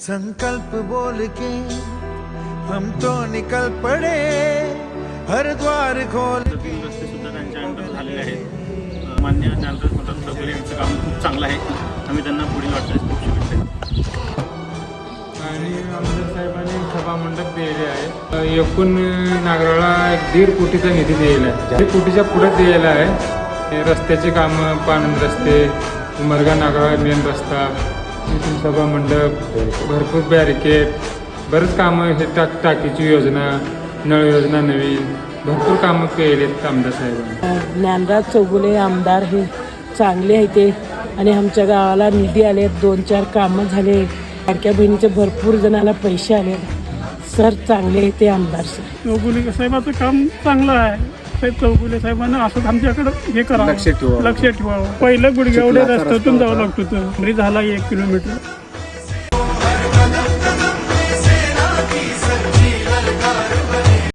संकल्प बोल के हम तो निकल पड़े हर द्वार खोल। तीन रस्ते सुद्धा त्यांच्या अंडर झालेले आहेत अ, मान्य ज्ञानराज मदत वगैरे यांचं काम खूप चांगलं आहे. आम्ही त्यांना पुढील वाटचालीस खूप शुभेच्छा आणि आमदार साहेबांनी सभा मंडप दिलेले आहे. एकूण नागराला एक दीड कोटीचा निधी दिलेला आहे. दीड कोटीच्या पुढे दिलेला आहे. हे रस्त्याचे कामं पाणंद रस्ते उमरगा नागरा मेन रस्ता सभा मंडप भरपूर बॅरिकेड बरेच कामं हे टाक टाकीची योजना नळ योजना नवीन भरपूर कामं केली आहेत आमदार साहेबांनी. ज्ञानराज चौगुले आमदार हे चांगले आहे ते आणि आमच्या गावाला निधी आले दोन चार कामं झाले. लाडक्या बहिणीचे भरपूर जणांना पैसे आले सर चांगले आहे ते आमदार सर. चौगुले साहेबाचं काम चांगलं आहे. साहेब चौगुले साहेबांना असं आमच्याकडं हे करावं लक्ष ठेवावं पहिलं गुडघ्यावड्या रस्त्यातून जावं लागत तरी झाला एक किलोमीटर.